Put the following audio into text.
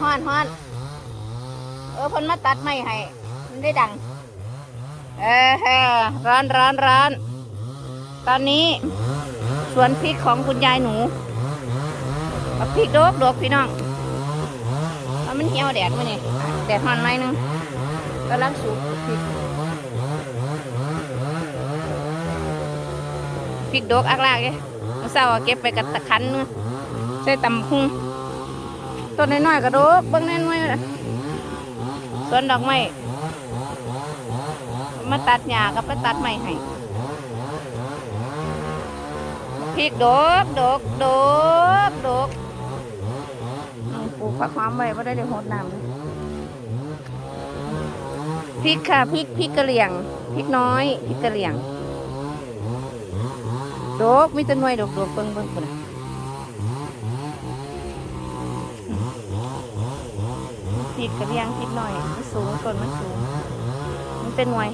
ฮอนฮอนเออเพิ่นมาตัดไม้ให้มันได้ดัง เออเออร้อนร้อนร้อนตอนนี้สวนพริกของคุณยายหนูพริกโดกโดกพี่น้องเอามันเหี่ยวแดดมาเนี่ยแดดฮอนไหมนึงกำลังสุกพริกพริกโดกอักลากเลยเมื่อเช้าเก็บไปกับตะคันนึงใส่ตำคุง ต้นน้อยๆกระโดกเบิ้งน้อยๆนะสวนดอกไม้มาตัดหญ้ากับไปตัดไม้ให้พริกดกดกดกดกปลูกผักหอมไว้ไม่ได้ได้โหดน้ำพริกค่ะพริกพริกกะเหรี่ยงพริกน้อยพริกกะเหรี่ยงดกมีแต่หน่วยดกดกเบิ่งเบิ่งปุ่นน่ะพ ริกกะเหรี่ยงพริกน้อย มันสูงต้นมันสูง มันเป็นหน่วย